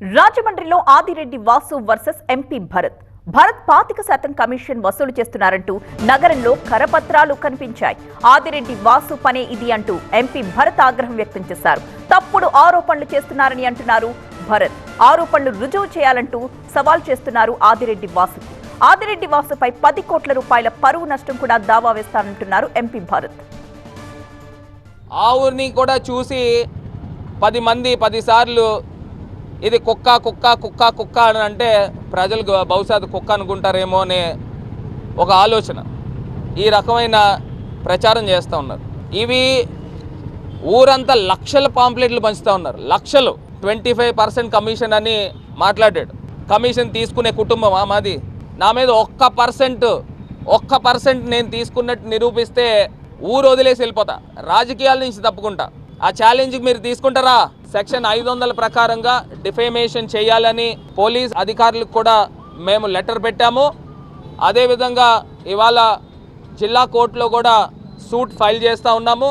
రాజమండ్రిలో Adireddy Vasu versus MP Bharat. Bharat పాతిక శాతం కమిషన్ వసూలు చేస్తున్నారంటూ నగరంలో కరపత్రాలు కనిపించాయి. ఆదిరెడ్డి వాసు పనే ఇది అంటూ ఎంపీ భరత్ ఆగ్రహం వ్యక్తం చేశారు. తప్పుడు ఆరోపణలు చేస్తున్నారని అంటున్నారు భరత్. ఆరోపణలు రుజువు చేయాలంటూ సవాల్ చేస్తున్నారు ఆదిరెడ్డి వాసు ఆదిరెడ్డి వాసుపై పది కోట్ల రూపాయల పరువు నష్టం కూడా దావా వేస్తానంటున్నారు ఎంపీ భరత్. ఆ ఊరిని కూడా చూసి పది మంది పదిసార్లు ఇది కుక్క కుక్క కుక్క కుక్క అని అంటే ప్రజలు బహుశా కుక్క అనుకుంటారేమో అనే ఒక ఆలోచన. ఈ రకమైన ప్రచారం చేస్తూ ఉన్నారు. ఇవి ఊరంతా లక్షల పాంప్లెట్లు పంచుతూ ఉన్నారు. లక్షలు. ట్వంటీ ఫైవ్ పర్సెంట్ కమిషన్ అని మాట్లాడాడు. కమిషన్ తీసుకునే కుటుంబమా మాది? నా మీద ఒక్క పర్సెంట్ ఒక్క పర్సెంట్ నేను తీసుకున్నట్టు నిరూపిస్తే ఊరు వదిలేసి వెళ్ళిపోతా. రాజకీయాల నుంచి తప్పుకుంటా. ఆ ఛాలెంజ్కి మీరు తీసుకుంటారా? సెక్షన్ ఐదు వందల ప్రకారంగా డిఫేమేషన్ చేయాలని పోలీస్ అధికారులకు కూడా మేము లెటర్ పెట్టాము. అదేవిధంగా ఇవాళ జిల్లా కోర్టులో కూడా సూట్ ఫైల్ చేస్తూ ఉన్నాము.